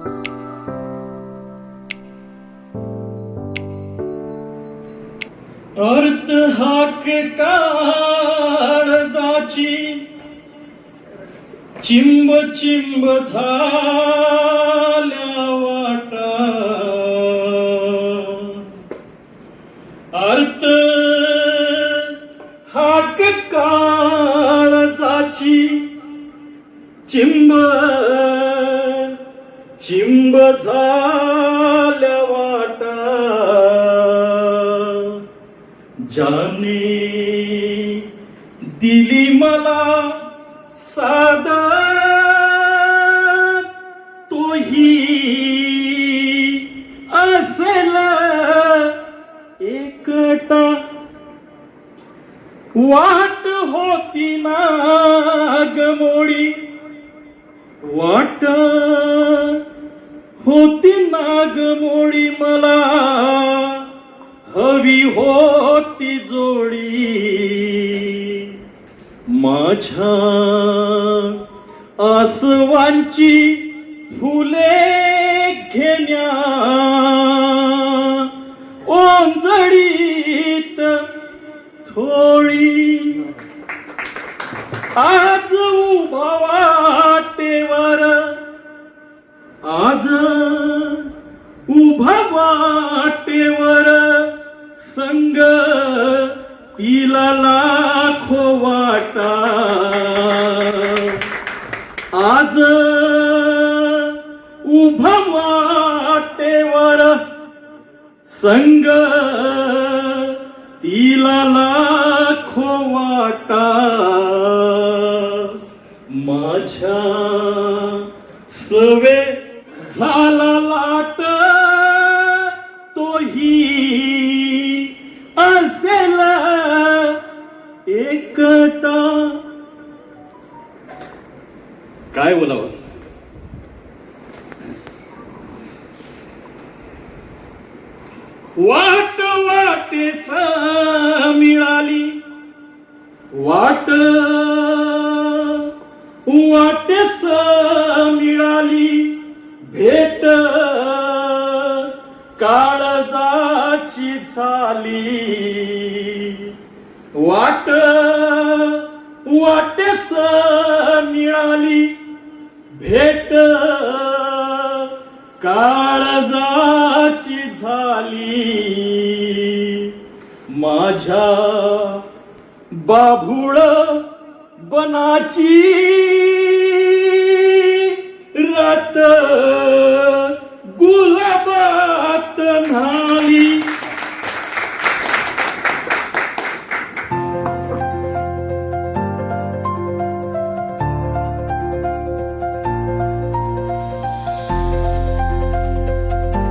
अर्थ हाक काळजाची चिंब चिंब झाल्या वाटा. अर्थ हाक काळजाची चिंब चिंब झाल्या वाटा. जाने दिली मला साधा तोही असेल एकटा. वाट होती ना गमोडी वाट होती नागमोडी मला. हवी होती जोडी. माझ्या आसवांची फुले घेण्या. ओंजळीत थोडी. आज वाटेवर संग तिला लाखो वाटा. आज उभा वाटेवर संग तिला लाखो वाटा. माझ्या सवे झाला लाट काय बोलावं? वाट वाटे मिळाली. वाट वाटेस मिळाली. भेट काळजाची झाली. वाट वाटेस मिळाली. भेट काळजाची झाली. माझ्या बाभुळ बनाची रात गुलाबात न्हाली.